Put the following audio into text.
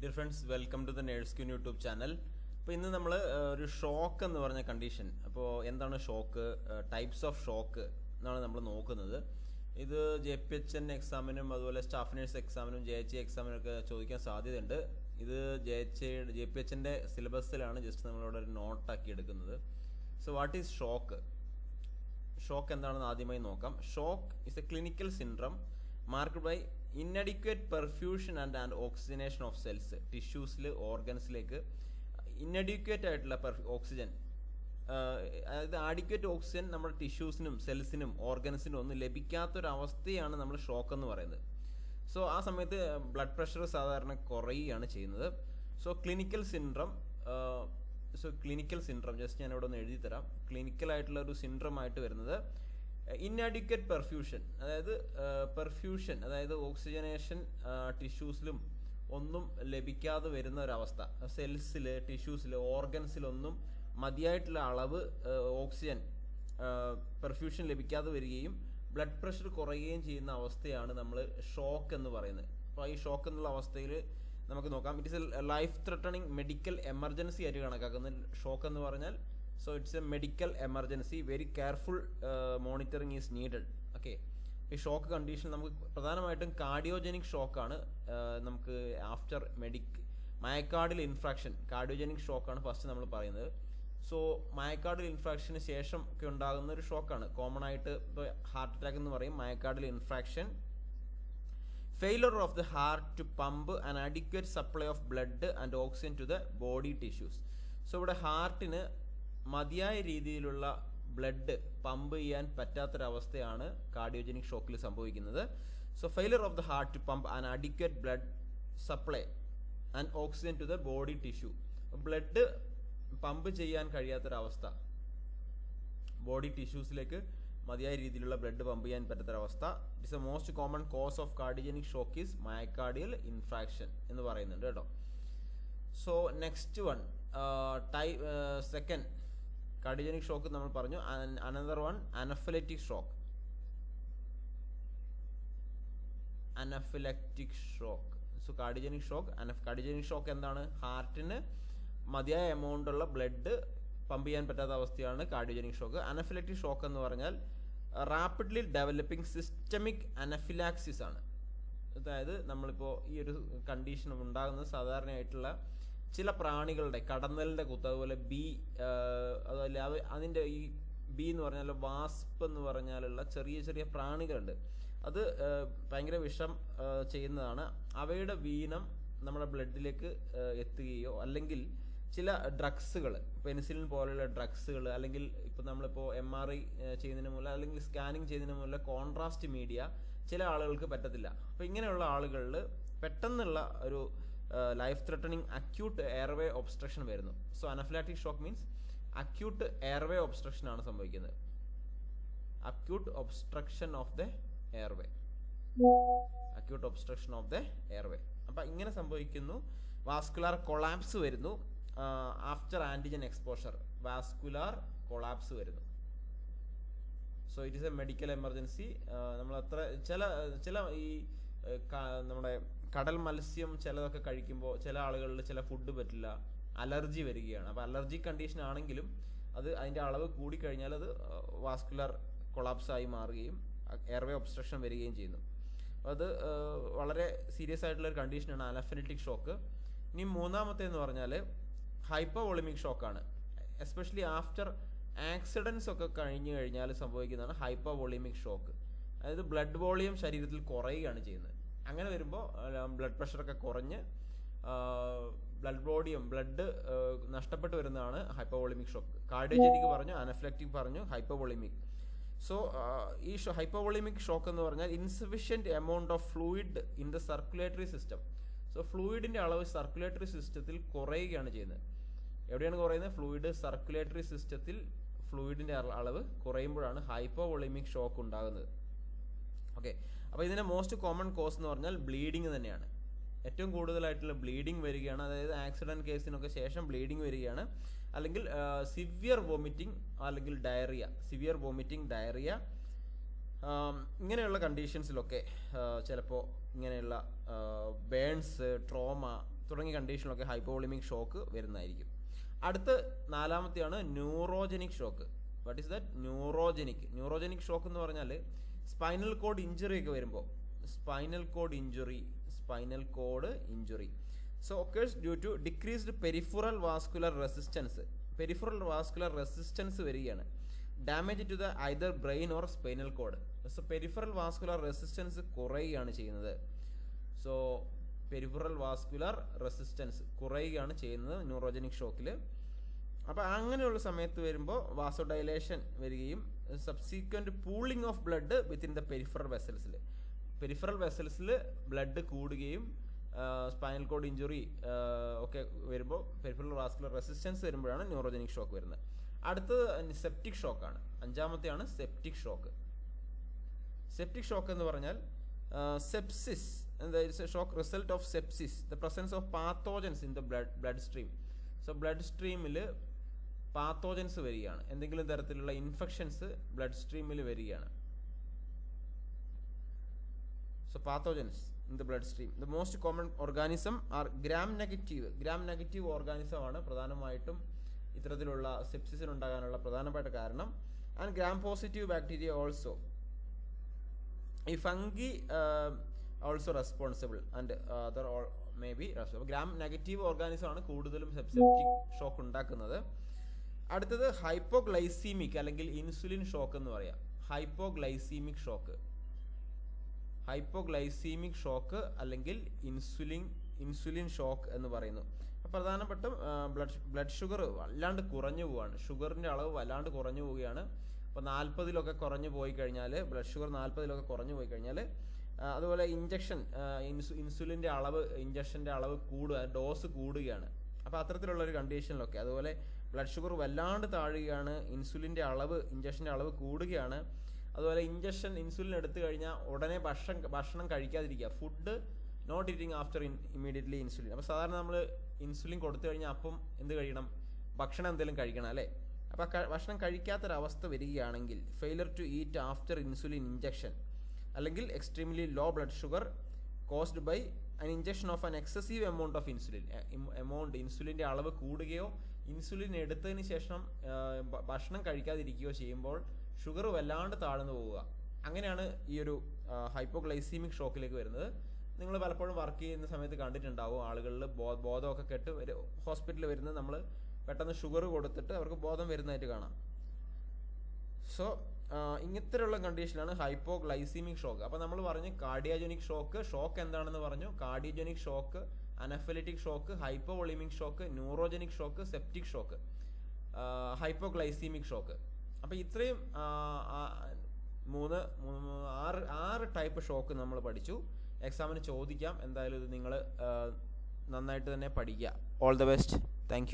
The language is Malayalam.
Dear friends welcome to the nurse queen YouTube channel അപ്പോൾ ഇന്ന് നമ്മൾ ഒരു ഷോക്ക് എന്ന് പറഞ്ഞ കണ്ടീഷൻ അപ്പോൾ എന്താണ് ഷോക്ക് ടൈപ്സ് ഓഫ് ഷോക്ക് എന്നാണ് നമ്മൾ നോക്കുന്നത്. ഇത് ജെ പി എച്ച് എൻ എക്സാമിനും അതുപോലെ സ്റ്റാഫ് നേഴ്സ് എക്സാമിനും ജെ എച്ച് എക്സാമിനും ഒക്കെ ചോദിക്കാൻ സാധ്യതയുണ്ട്. ഇത് J H J P H എന്റെ സിലബസിലാണ് ജസ്റ്റ് നമ്മളിവിടെ ഒരു നോട്ടാക്കി എടുക്കുന്നത്. So what is shock shock എന്താണെന്ന് ആദ്യമായി നോക്കാം. Shock is a clinical syndrome marked by inadequate perfusion and and oxygenation of cells ടിഷ്യൂസിൽ ഓർഗൻസിലേക്ക് ഇന്നഡിക്വേറ്റ് ആയിട്ടുള്ള ഓക്സിജൻ അതായത് ആഡിക്വേറ്റ് ഓക്സിജൻ നമ്മുടെ ടിഷ്യൂസിനും സെൽസിനും ഓർഗൻസിനും ഒന്നും ലഭിക്കാത്തൊരവസ്ഥയാണ് നമ്മൾ ഷോക്ക് എന്ന് പറയുന്നത്. സോ ആ സമയത്ത് ബ്ലഡ് പ്രഷർ സാധാരണ കുറയുകയാണ് ചെയ്യുന്നത്. So clinical syndrome so clinical syndrome just ഞാൻ ഇവിടെ ഒന്ന് എഴുതി തരാം ക്ലിനിക്കലായിട്ടുള്ള ഒരു സിൻഡ്രം ആയിട്ട് വരുന്നത് ഇൻഅഡിക്വേറ്റ് പെർഫ്യൂഷൻ അതായത് പെർഫ്യൂഷൻ അതായത് ഓക്സിജനേഷൻ ടിഷ്യൂസിലും ഒന്നും ലഭിക്കാതെ വരുന്ന ഒരവസ്ഥ. സെൽസിൽ ടിഷ്യൂസിൽ ഓർഗൻസിലൊന്നും മതിയായിട്ടുള്ള അളവ് ഓക്സിജൻ പെർഫ്യൂഷൻ ലഭിക്കാതെ വരികയും ബ്ലഡ് പ്രഷർ കുറയുകയും ചെയ്യുന്ന അവസ്ഥയാണ് നമ്മൾ ഷോക്ക് എന്ന് പറയുന്നത്. അപ്പോൾ ഈ ഷോക്ക് എന്നുള്ള അവസ്ഥയിൽ നമുക്ക് നോക്കാം. It is a life threatening medical emergency ആയിട്ട് കണക്കാക്കുന്നത്. ഷോക്ക് എന്ന് പറഞ്ഞാൽ so it's a medical emergency very careful monitoring is needed okay ഈ ഷോക്ക് കണ്ടീഷൻ നമുക്ക് പ്രധാനമായിട്ടും കാർഡിയോജനിക് ഷോക്കാണ് നമുക്ക് after medic myocardial infarction cardiogenic ഷോക്കാണ് first നമ്മൾ പറയുന്നത്. സോ മയക്കാർഡിൽ ഇൻഫ്രാക്ഷന് ശേഷം ഒക്കെ ഉണ്ടാകുന്ന ഒരു ഷോക്കാണ് കോമൺ ആയിട്ട് ഇപ്പോൾ ഹാർട്ട് അറ്റാക്ക് എന്ന് പറയും myocardial infarction failure of the heart to pump and adequate supply of blood and oxygen to the body tissues so ഇവിടെ ഹാർട്ടിന് മതിയായ രീതിയിലുള്ള ബ്ലഡ് പമ്പ് ചെയ്യാൻ പറ്റാത്തൊരവസ്ഥയാണ് കാർഡിയോജനിക് ഷോക്കിൽ സംഭവിക്കുന്നത്. So failure of the heart to pump and adequate blood supply and oxygen to the body tissue blood pump ചെയ്യാൻ കഴിയാത്തൊരവസ്ഥ. ബോഡി ടിഷ്യൂസിലേക്ക് മതിയായ രീതിയിലുള്ള ബ്ലഡ് പമ്പ് ചെയ്യാൻ പറ്റാത്തൊരവസ്ഥ. It's a most common cause of cardiogenic shock is myocardial infarction എന്ന് പറയുന്നുണ്ട് കേട്ടോ. So next one type second cardiogenic shock നമ്മൾ പറഞ്ഞു. Another one anaphylactic shock anaphylactic shock so cardiogenic shock അനഫ് cardiogenic shock എന്താണ്? ഹാർട്ടിന് മതിയായ എമൗണ്ട് ഉള്ള ബ്ലഡ് പമ്പ് ചെയ്യാൻ പറ്റാത്ത അവസ്ഥയാണ് കാർഡിയോജനിക് ഷോക്ക് അനഫിലക്റ്റിക് ഷോക്ക് എന്ന് പറഞ്ഞാൽ റാപ്പിഡ്ലി ഡെവലപ്പിംഗ് സിസ്റ്റമിക് അനഫിലാക്സിസ് ആണ്. അതായത് നമ്മളിപ്പോൾ ഈ ഒരു കണ്ടീഷൻ ഉണ്ടാകുന്നത് സാധാരണയായിട്ടുള്ള ചില പ്രാണികളുടെ കടന്നലിന്റെ കുത്ത് അതുപോലെ ബി അതുപോലെ അവ അതിന്റെ ഈ ബി എന്ന് പറഞ്ഞാൽ വാസ്പ് എന്ന് പറഞ്ഞാലുള്ള ചെറിയ ചെറിയ പ്രാണികളുണ്ട്. അത് ഭയങ്കര വിഷം ചെയ്യുന്നതാണ്. അവയുടെ വീനം നമ്മുടെ ബ്ലഡിലേക്ക് എത്തുകയോ അല്ലെങ്കിൽ ചില ഡ്രഗ്സുകൾ പെനിസിലിൻ പോലെയുള്ള ഡ്രഗ്സുകൾ അല്ലെങ്കിൽ ഇപ്പോൾ നമ്മളിപ്പോൾ എം ആർ ഐ ചെയ്യുന്നതിന് മൂലം അല്ലെങ്കിൽ സ്കാനിങ് ചെയ്യുന്നതിന് മൂലം കോൺട്രാസ്റ്റ് മീഡിയ ചില ആളുകൾക്ക് പറ്റത്തില്ല. അപ്പോൾ ഇങ്ങനെയുള്ള ആളുകളിൽ പെട്ടെന്നുള്ള ഒരു life threatening acute airway obstruction വരുന്നു. So anaphylactic shock means acute airway obstruction ആണ് സംഭവിക്കുന്നത്. Acute obstruction of the airway acute obstruction of the airway അപ്പം ഇങ്ങനെ സംഭവിക്കുന്നു. വാസ്കുലാർ കൊളാപ്സ് വരുന്നു. After antigen exposure vascular collapse വരുന്നു. So it is a medical emergency നമ്മൾ അത്ര ചില ചില ഈ നമ്മുടെ കടൽ മത്സ്യം ചിലതൊക്കെ കഴിക്കുമ്പോൾ ചില ആളുകളിൽ ചില ഫുഡ് പറ്റില്ല. അലർജി വരികയാണ്. അപ്പോൾ അലർജി കണ്ടീഷൻ ആണെങ്കിലും അത് അതിന്റെ അളവ് കൂടിക്കഴിഞ്ഞാൽ അത് വാസ്കുലർ കൊളാപ്സായി മാറുകയും എയർവേ ഒബ്സ്ട്രക്ഷൻ വരികയും ചെയ്യുന്നു. അത് വളരെ സീരിയസ് ആയിട്ടുള്ള ഒരു കണ്ടീഷനാണ് അനഫിലിറ്റിക് ഷോക്ക് ഇനി മൂന്നാമത്തെ എന്ന് പറഞ്ഞാൽ ഹൈപ്പോവോളിമിക് ഷോക്കാണ് എസ്പെഷ്യലി ആഫ്റ്റർ ആക്സിഡൻസ് ഒക്കെ കഴിഞ്ഞു കഴിഞ്ഞാൽ സംഭവിക്കുന്നതാണ് ഹൈപ്പോവോളിമിക് ഷോക്ക് അതായത് ബ്ലഡ് വോളിയം ശരീരത്തിൽ കുറയുകയാണ് ചെയ്യുന്നത്. അങ്ങനെ വരുമ്പോൾ ബ്ലഡ് പ്രഷറൊക്കെ കുറഞ്ഞ് ബ്ലഡ് ബോഡിയും ബ്ലഡ് നഷ്ടപ്പെട്ടു വരുന്നതാണ് ഹൈപ്പോവോളിമിക് ഷോക്ക് കാർഡിയോജനിക് പറഞ്ഞു അനഫ്ലക്റ്റിക് പറഞ്ഞു ഹൈപ്പോവോളിമിക് സോ ഈ ഹൈപ്പോവോളിമിക് ഷോക്ക് എന്ന് പറഞ്ഞാൽ insufficient amount of fluid in the circulatory system so ഫ്ലൂയിഡിന്റെ അളവ് സർക്കുലേറ്ററി സിസ്റ്റത്തിൽ കുറയുകയാണ് ചെയ്യുന്നത്. എവിടെയാണ് കുറയുന്നത്? ഫ്ലൂയിഡ് സർക്കുലേറ്ററി സിസ്റ്റത്തിൽ ഫ്ലൂയിഡിന്റെ അളവ് കുറയുമ്പോഴാണ് ഹൈപ്പോവോളിമിക് ഷോക്ക് ഉണ്ടാകുന്നത്. ഓക്കെ അപ്പോൾ ഇതിന്റെ മോസ്റ്റ് കോമൺ കോസ് എന്ന് പറഞ്ഞാൽ ബ്ലീഡിങ് തന്നെയാണ്. ഏറ്റവും കൂടുതലായിട്ടുള്ള ബ്ലീഡിങ് വരികയാണ്. അതായത് ആക്സിഡന്റ് കേസിനൊക്കെ ശേഷം ബ്ലീഡിങ് വരികയാണ്. അല്ലെങ്കിൽ സിവിയർ വോമിറ്റിംഗ് അല്ലെങ്കിൽ ഡയറിയ സിവിയർ വോമിറ്റിംഗ് ഡയറിയ ഇങ്ങനെയുള്ള കണ്ടീഷൻസിലൊക്കെ ചിലപ്പോൾ ഇങ്ങനെയുള്ള ബേൺസ് ട്രോമ തുടങ്ങിയ കണ്ടീഷനിലൊക്കെ ഹൈപ്പോളിമിക് ഷോക്ക് വരുന്നതായിരിക്കും. അടുത്ത നാലാമത്തെയാണ് neurogenic shock what is that neurogenic neurogenic shock എന്ന് പറഞ്ഞാൽ സ്പൈനൽ കോഡ് ഇഞ്ചുറി ഒക്കെ വരുമ്പോൾ spinal cord injury spinal cord injury. So occurs due to decreased peripheral vascular resistance peripheral vascular resistance വരികയാണ്. Damage to the either brain or spinal cord so peripheral vascular resistance കുറയുകയാണ് ചെയ്യുന്നത്. സോ പെരിഫറൽ വാസ്കുലർ റെസിസ്റ്റൻസ് കുറയുകയാണ് ചെയ്യുന്നത് ന്യൂറോജനിക് ഷോക്കിൽ അപ്പോൾ അങ്ങനെയുള്ള സമയത്ത് വരുമ്പോൾ വാസോഡൈലേഷൻ വരികയും subsequent pooling of blood within the peripheral വെസൽസിൽ peripheral വെസൽസിൽ ബ്ലഡ് കൂടുകയും സ്പൈനൽ കോഡ് ഇഞ്ചുറി ഒക്കെ വരുമ്പോൾ പെരിഫറൽ വാസ്കുലർ റെസിസ്റ്റൻസ് വരുമ്പോഴാണ് ന്യൂറോജനിക് ഷോക്ക് വരുന്നത്. അടുത്തത് സെപ്റ്റിക് ഷോക്കാണ് അഞ്ചാമത്തെയാണ് സെപ്റ്റിക് ഷോക്ക് സെപ്റ്റിക് ഷോക്ക് എന്ന് പറഞ്ഞാൽ sepsis it's a shock result of sepsis the presence of pathogens in the blood blood stream so blood സ്ട്രീമിൽ pathogens വരികയാണ്. എന്തെങ്കിലും തരത്തിലുള്ള ഇൻഫെക്ഷൻസ് ബ്ലഡ് സ്ട്രീമിൽ വരികയാണ്. So pathogens in the blood stream the most common organism are gram negative gram negative organism ആണ് പ്രധാനമായിട്ടും ഇത്തരത്തിലുള്ള സെപ്സിസിന് ഉണ്ടാകാനുള്ള പ്രധാനപ്പെട്ട കാരണം. And gram positive bacteria also ഈ fungi also responsible and other may be responsible gram negative organism ആണ് കൂടുതലും സെപ്സെപ്റ്റിക് ഷോക്ക് ഉണ്ടാക്കുന്നത്. അടുത്തത് ഹൈപ്പോഗ്ലൈസീമിക് അല്ലെങ്കിൽ ഇൻസുലിൻ ഷോക്ക് എന്ന് പറയാം. ഹൈപ്പോഗ്ലൈസീമിക് ഷോക്ക് ഹൈപ്പോഗ്ലൈസീമിക് ഷോക്ക് അല്ലെങ്കിൽ ഇൻസുലിൻ ഇൻസുലിൻ ഷോക്ക് എന്ന് പറയുന്നു. പ്രധാനപ്പെട്ട ബ്ലഡ് ബ്ലഡ് ഷുഗർ വല്ലാണ്ട് കുറഞ്ഞു പോവുകയാണ് ഷുഗറിന്റെ അളവ് വല്ലാണ്ട് കുറഞ്ഞു പോവുകയാണ്. അപ്പോൾ നാൽപ്പതിലൊക്കെ കുറഞ്ഞു പോയി കഴിഞ്ഞാൽ ബ്ലഡ് ഷുഗർ നാൽപ്പതിലൊക്കെ കുറഞ്ഞു പോയി കഴിഞ്ഞാൽ അതുപോലെ ഇഞ്ചക്ഷൻ ഇൻസു ഇൻസുലിന്റെ അളവ് ഇഞ്ചക്ഷന്റെ അളവ് കൂടുക ഡോസ് കൂടുകയാണ്. അപ്പോൾ അത്തരത്തിലുള്ള ഒരു കണ്ടീഷനിലൊക്കെ അതുപോലെ ബ്ലഡ് ഷുഗർ വല്ലാണ്ട് താഴുകയാണ് ഇൻസുലിന്റെ അളവ് ഇഞ്ചക്ഷന്റെ അളവ് കൂടുകയാണ്. അതുപോലെ ഇഞ്ചക്ഷൻ ഇൻസുലിൻ എടുത്തു കഴിഞ്ഞാൽ ഉടനെ ഭക്ഷണം ഭക്ഷണം കഴിക്കാതിരിക്കുക. Food not eating after in immediately insulin അപ്പോൾ സാധാരണ നമ്മൾ ഇൻസുലിൻ കൊടുത്തു കഴിഞ്ഞാൽ അപ്പം എന്ത് കഴിക്കണം ഭക്ഷണം എന്തെങ്കിലും കഴിക്കണം അല്ലേ? അപ്പോൾ ഭക്ഷണം കഴിക്കാത്തൊരവസ്ഥ വരികയാണെങ്കിൽ failure to eat after insulin injection അല്ലെങ്കിൽ extremely low blood sugar caused by an injection of an excessive amount of insulin amount ഇൻസുലിന്റെ അളവ് കൂടുകയോ ഇൻസുലിൻ എടുത്തതിന് ശേഷം ഭക്ഷണം കഴിക്കാതിരിക്കുകയോ ചെയ്യുമ്പോൾ ഷുഗർ വല്ലാണ്ട് താഴ്ന്നു പോവുക. അങ്ങനെയാണ് ഈ ഒരു ഹൈപ്പോഗ്ലൈസീമിക് ഷോക്കിലേക്ക് വരുന്നത്. നിങ്ങൾ പലപ്പോഴും വർക്ക് ചെയ്യുന്ന സമയത്ത് കണ്ടിട്ടുണ്ടാവും ആളുകളിൽ ബോധമൊക്കെ കെട്ട് ഹോസ്പിറ്റലിൽ വരുന്നത് നമ്മൾ പെട്ടെന്ന് ഷുഗർ കൊടുത്തിട്ട് അവർക്ക് ബോധം വരുന്നതായിട്ട് കാണാം. സോ ഇങ്ങനത്തെയുള്ള കണ്ടീഷനാണ് ഹൈപ്പോഗ്ലൈസീമിക് ഷോക്ക് അപ്പോൾ നമ്മൾ പറഞ്ഞു കാർഡിയാജനിക് ഷോക്ക് ഷോക്ക് എന്താണെന്ന് പറഞ്ഞു. Cardiogenic shock anaphylactic shock hypovolemic shock neurogenic shock septic shock hypoglycaemic shock അപ്പോൾ ഇത്രയും മൂന്ന് ആറ് ആറ് ടൈപ്പ് ഷോക്ക് നമ്മൾ പഠിച്ചു. എക്സാമിന് ചോദിക്കാം. എന്തായാലും ഇത് നിങ്ങൾ നന്നായിട്ട് തന്നെ പഠിക്കുക. All the best thank